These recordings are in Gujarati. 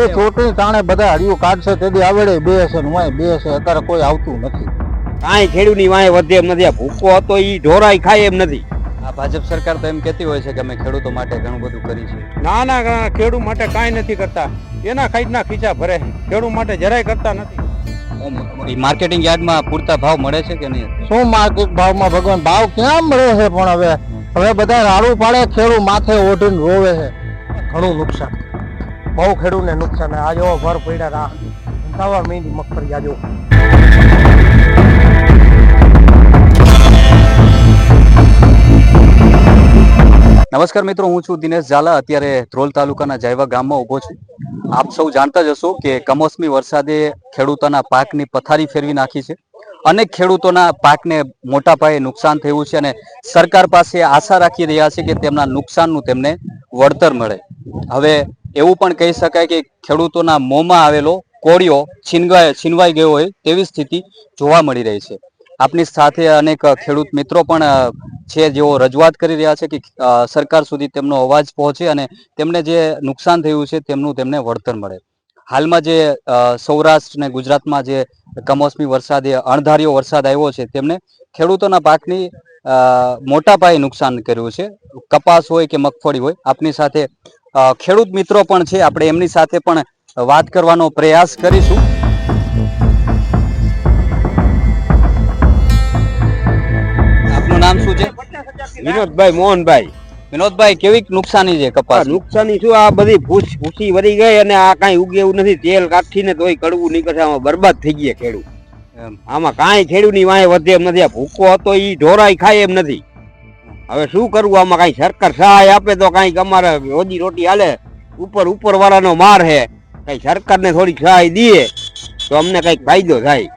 એ ચૂંટણી તાણે બધા હરિયું કાઢશે તેથી આવડે બે હશે ને વાંય બે હશે અત્યારે કોઈ આવતું નથી. કાંઈ ખેડૂતની વાંહે વધે એમ નથી આ ભૂકો હતો એ ઢોરાય ખાય એમ નથી. આ ભાજપ સરકાર તો એમ કહેતી હોય છે કે અમે ખેડૂતો માટે ઘણું બધું કરી છે ના ના ખેડૂત માટે કાંઈ નથી કરતા. એના ખાઈટના ખીચા ભરે ખેડૂત માટે જરાય કરતા નથી. માર્કેટિંગ યાર્ડમાં પૂરતા ભાવ મળે છે કે નહીં? શું માર્કેટ ભાવમાં ભગવાન? ભાવ ક્યાં મળે છે પણ હવે? હવે બધા રાડું પાડે ખેડૂત માથે ઓઢીને રોવે છે. ઘણું નુકસાન. બહુ ખેડૂતને નુકસાન આ જો ભર પડ્યા રા સવાર મહિની મગફળી આજો. નમસ્કાર મિત્રો, હું છું દિનેશ ઝાલા. અત્યારે ધ્રોલ તાલુકાના જાયવા ગામમાં ઊભો છું. આપ સૌ જાણતા જ હશો કે કમોસમી વરસાદે ખેડૂતોના પાકની પથારી ફેરવી નાખી છે. અનેક ખેડૂતોના પાકને મોટા પાયે નુકસાન થયું છે અને સરકાર પાસે આશા રાખી રહ્યા છે કે તેમના નુકસાનનું તેમને વળતર મળે. હવે એવું પણ કહી શકાય કે ખેડૂતોના મોંમાં આવેલો કોળિયો છીનવાઈ છીનવાઈ ગયો હોય તેવી સ્થિતિ જોવા મળી રહી છે. આપની સાથે અનેક ખેડૂત મિત્રો પણ છે જેઓ રજૂઆત કરી રહ્યા છે કે સરકાર સુધી તેમનો અવાજ પહોંચે અને તેમને જે નુકસાન થયું છે તેમનું તેમને વળતર મળે. હાલમાં જે સૌરાષ્ટ્ર અને ગુજરાતમાં જે કમોસમી વરસાદે અણધાર્યો વરસાદ આવ્યો છે તેમને ખેડૂતોના પાકની મોટા પાયે નુકસાન કર્યું છે. કપાસ હોય કે મગફળી હોય, આપની સાથે ખેડૂત મિત્રો પણ છે. આપણે એમની સાથે પણ વાત કરવાનો પ્રયાસ કરીશું. આપનું નામ શું છે? વિનોદભાઈ મોહનભાઈ. વિનોદભાઈ કેવી નુકસાની છે કપાસ? નુકસાની શું? આ બધી ભૂસ ભૂસી વરી ગઈ અને આ કાંઈ ઉગે એવું નથી. તેલ કાઢીને તોય કડવું નીકળે આમાં બરબાદ થઈ ગયા ખેડૂત. આમાં કાંઈ ખેડૂતની વાંહે વધે એમ નથી. આ ભૂકો હતો એ ઢોરાય ખાય એમ નથી. હવે શું કરવું આમાં કાંઈ સરકાર સહાય આપે તો કાંઈક અમારે રોજી રોટી હાલે. ઉપર ઉપર વાળાનો માર હે. કઈ સરકારને થોડીક સહાય દઈએ તો અમને કંઈક ફાયદો થાય.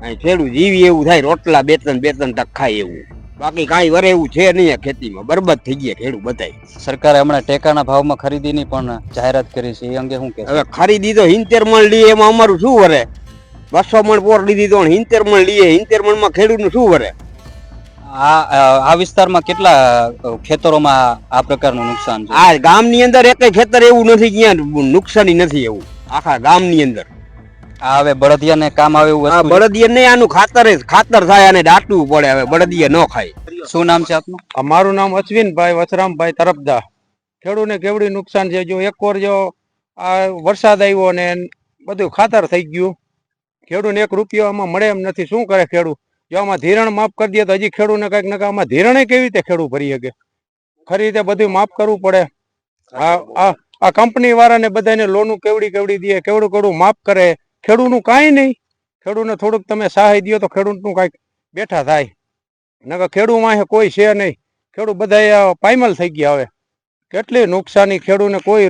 કાંઈ ખેડૂત જીવી એવું થાય રોટલા બે ત્રણ બે ત્રણ ટક ખાય એવું. બાકી કાંઈ વરે એવું છે નહીં ખેતીમાં. બરબાદ થઈ ગયા ખેડૂત બધાય. સરકારે હમણાં ટેકાના ભાવમાં ખરીદીની પણ જાહેરાત કરી છે. એ અંગે શું કે હવે ખરીદી તો હિંતેર મણ લઈએ એમાં અમારું શું વરે? બસો મણ પોર લીધી તો હિંતેર મણ લઈએ હિંતેર મણમાં ખેડૂતનું શું વરે? આ આ વિસ્તારમાં કેટલા ખેતરોમાં આ પ્રકારનું નુકસાન છે? આ ગામની અંદર એક ખેતર એવું નથી જ્યાં નુકસાની નથી એવું. આખા ગામની અંદર. આ હવે બળદિયાને કામ આવે એવું આ બળદિયા નહીં આનું ખાતર ખાતર થાય અને દાટવું પડે હવે બળદિયા ન ખાય. શું નામ છે આપનું? અમારું નામ અશ્વિનભાઈ વસરામભાઈ તરફદા. ખેડૂતને કેવડી નુકસાન છે? જો એક વાર જો આ વરસાદ આવ્યો ને બધું ખાતર થઈ ગયું. ખેડૂને એક રૂપિયો આમાં મળે એમ નથી. શું કરે ખેડૂત? જો આમાં ધિરણ માફ કરી દે તો હજી ખેડૂતને કંઈક નકા આમાં ધિરણે કેવી રીતે ખેડૂત ભરી શકે? ખરી રીતે બધું માફ કરવું પડે. આ આ કંપની વાળાને બધાને લોનું કેવડી કેવડી દે, કેવડું કેવડું માફ કરે. ખેડૂતનું કાંઈ નહીં. ખેડૂતને થોડુંક તમે સહાય દો તો ખેડૂતનું કાંઈક બેઠા થાય. નકર વાંહે કોઈ છે નહીં. ખેડૂત બધા પાયમલ થઈ ગયા હવે. કેટલી નુકસાની ખેડૂતને કોઈ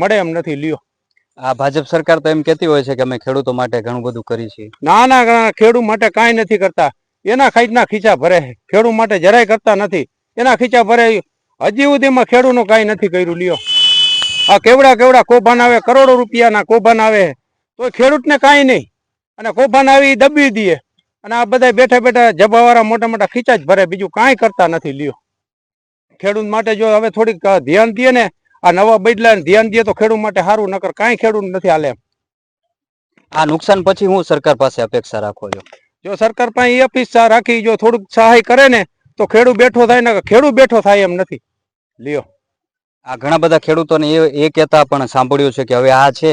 મળે એમ નથી લ્યો. આ ભાજપ સરકાર તો એમ કહેતી હોય છે કે અમે ખેડૂતો માટે ઘણું બધું કરી છે ના ના ના, ખેડૂત માટે કાંઈ નથી કરતા. એના ખાઈટના ખીચા ભરે ખેડૂત માટે જરાય કરતા નથી. એના ખીચા ભરે હજી સુધીમાં ખેડૂતનું કાંઈ નથી કર્યું. લ્યો. આ કેવડા કેવડા કોભાન આવે કરોડો રૂપિયાના કોભાન આવે તો ખેડૂતને કાંઈ નહીં. અને કોભાન આવી દબી દે અને આ બધા બેઠા બેઠા જબાવાળા મોટા મોટા ખીચા જ ભરે. બીજું કાંઈ કરતા નથી. લ્યો. ખેડૂત માટે જો હવે થોડીક ધ્યાન દે ને આ નવા બદલાને ધ્યાન દે તો ખેડૂત માટે સારું નકર કાંઈ ખેડૂત નથી હાલે. આ નુકસાન પછી હું સરકાર પાસે અપેક્ષા રાખો છો? જો સરકાર પાસે એ અપેક્ષા રાખી જો થોડુંક સહાય કરે ને તો ખેડૂત બેઠો થાય ને ખેડૂત બેઠો થાય એમ નથી. લ્યો. આ ઘણા બધા ખેડૂતોને એ એ કહેતા પણ સાંભળ્યું છે કે હવે આ છે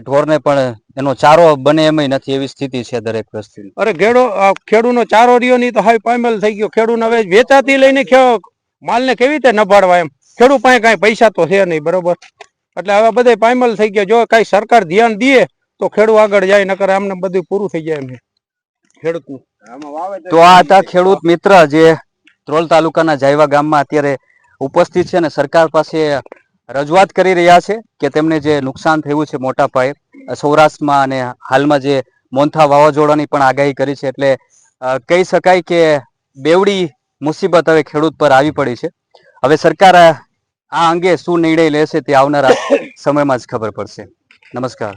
ઢોરને પણ એનો ચારો બને એમય નથી એવી સ્થિતિ છે દરેક વસ્તુ અરે ઘેડો ખેડૂનો ચારો રહ્યો નહીં તો હાઈ પામેલ થઈ ગયો. ખેડૂત હવે વેચાતી લઈને માલને કેવી રીતે નભાડવા એમ? ખેડૂત પાસે કાંઈ પૈસા તો છે નહીં બરોબર? એટલે હવે બધે પાયમલ થઈ ગયા. જો કાંઈ સરકાર ધ્યાન દે તો ખેડૂત આગળ જાય નકર આમને બધું પૂરું થઈ જાય એમ ખેડૂતનું. તો આ હતા ખેડૂત મિત્ર જે ત્રોલ તાલુકાના જાયવા ગામમાં અત્યારે ઉપસ્થિત છે અને સરકાર પાસે રજૂઆત કરી રહ્યા છે કે તેમને જે નુકસાન થયું છે મોટા પાયે સૌરાષ્ટ્રમાં અને હાલમાં જે મોન્થા વાવાઝોડાની પણ આગાહી કરી છે એટલે કહી શકાય કે બેવડી મુસીબત હવે ખેડૂત પર આવી પડી છે. હવે સરકાર આ અંગે શું નિર્ણય લેશે તે આવનારા સમયમાં જ ખબર પડશે. નમસ્કાર.